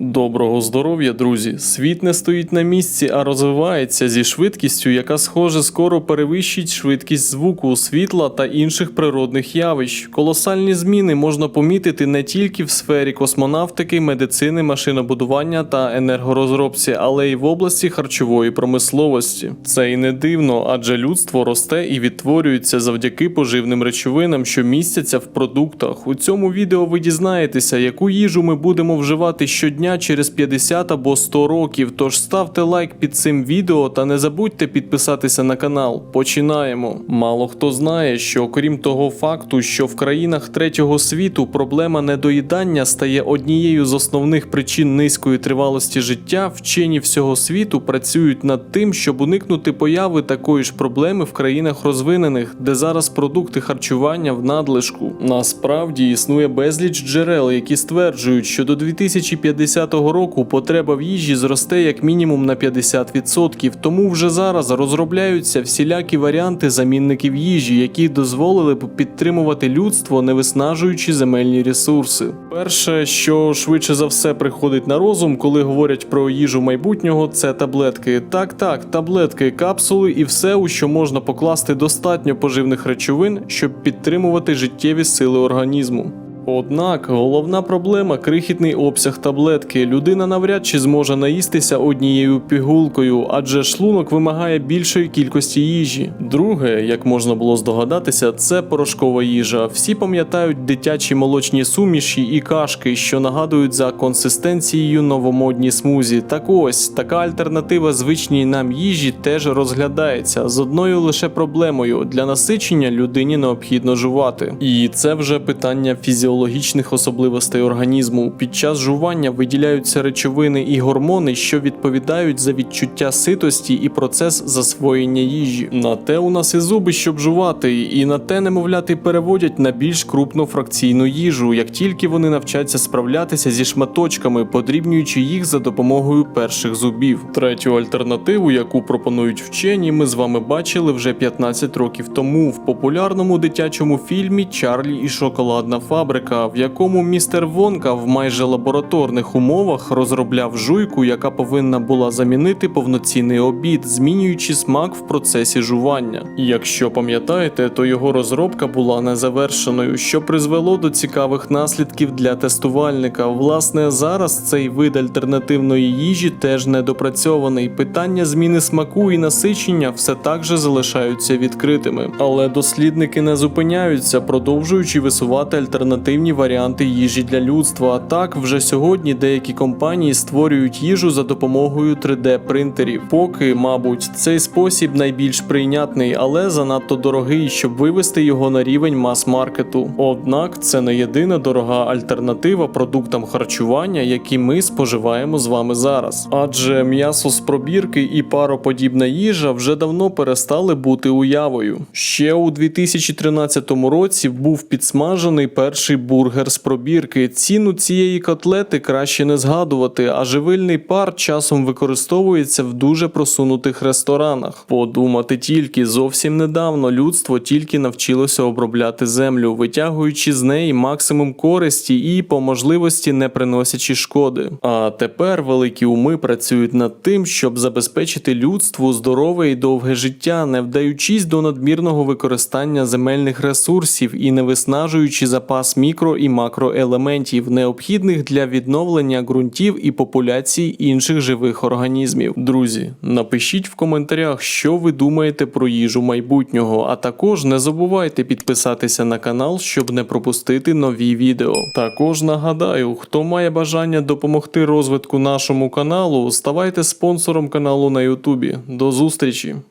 Доброго здоров'я, друзі! Світ не стоїть на місці, а розвивається зі швидкістю, яка схоже скоро перевищить швидкість звуку, світла та інших природних явищ. Колосальні зміни можна помітити не тільки в сфері космонавтики, медицини, машинобудування та енергорозробці, але й в області харчової промисловості. Це і не дивно, адже людство росте і відтворюється завдяки поживним речовинам, що містяться в продуктах. У цьому відео ви дізнаєтеся, яку їжу ми будемо вживати щодня через 50 або 100 років. Тож ставте лайк під цим відео та не забудьте підписатися на канал. Починаємо. Мало хто знає, що окрім того факту, що в країнах третього світу проблема недоїдання стає однією з основних причин низької тривалості життя, вчені всього світу працюють над тим, щоб уникнути появи такої ж проблеми в країнах розвинених, де зараз продукти харчування в надлишку. Насправді існує безліч джерел, які стверджують, що до 2050 року потреба в їжі зросте як мінімум на 50%, тому вже зараз розробляються всілякі варіанти замінників їжі, які дозволили б підтримувати людство, не виснажуючи земельні ресурси. Перше, що швидше за все приходить на розум, коли говорять про їжу майбутнього, це таблетки. Так, так, таблетки, капсули і все, у що можна покласти достатньо поживних речовин, щоб підтримувати життєві сили організму. Однак головна проблема крихітний обсяг таблетки. Людина навряд чи зможе наїстися однією пігулкою, адже шлунок вимагає більшої кількості їжі. Друге, як можна було здогадатися, це порошкова їжа. Всі пам'ятають дитячі молочні суміші і кашки, що нагадують за консистенцією новомодні смузі. Так ось така альтернатива звичній нам їжі теж розглядається з одною лише проблемою: для насичення людині необхідно жувати. І це вже питання фізіологічних особливостей організму. Під час жування виділяються речовини і гормони, що відповідають за відчуття ситості і процес засвоєння їжі. На те у нас і зуби, щоб жувати, і на те немовляти переводять на більш крупну фракційну їжу, як тільки вони навчаться справлятися зі шматочками, подрібнюючи їх за допомогою перших зубів. Третю альтернативу, яку пропонують вчені, ми з вами бачили вже 15 років тому в популярному дитячому фільмі Чарлі і шоколадна фабрика, в якому містер Вонка в майже лабораторних умовах розробляв жуйку, яка повинна була замінити повноцінний обід, змінюючи смак в процесі жування. Якщо пам'ятаєте, то його розробка була незавершеною, що призвело до цікавих наслідків для тестувальника. Власне, зараз цей вид альтернативної їжі теж недопрацьований. Питання зміни смаку і насичення все так же залишаються відкритими. Але дослідники не зупиняються, продовжуючи висувати альтернативні варіанти їжі для людства. А так, вже сьогодні деякі компанії створюють їжу за допомогою 3D-принтерів. Поки, мабуть, цей спосіб найбільш прийнятний, але занадто дорогий, щоб вивести його на рівень мас-маркету. Однак це не єдина дорога альтернатива продуктам харчування, які ми споживаємо з вами зараз. Адже м'ясо з пробірки і пароподібна їжа вже давно перестали бути уявою. Ще у 2013 році був підсмажений перший бургер з пробірки. Ціну цієї котлети краще не згадувати, а живильний пар часом використовується в дуже просунутих ресторанах. Подумати тільки зовсім недавно людство тільки навчилося обробляти землю, витягуючи з неї максимум користі і по можливості не приносячи шкоди. А тепер великі уми працюють над тим, щоб забезпечити людству здорове і довге життя, не вдаючись до надмірного використання земельних ресурсів і не виснажуючи запас мікро і макроелементів, необхідних для відновлення ґрунтів і популяцій інших живих організмів. Друзі, напишіть в коментарях, що ви думаєте про їжу майбутнього, а також не забувайте підписатися на канал, щоб не пропустити нові відео. Також нагадаю, хто має бажання допомогти розвитку нашому каналу, ставайте спонсором каналу на Ютубі. До зустрічі!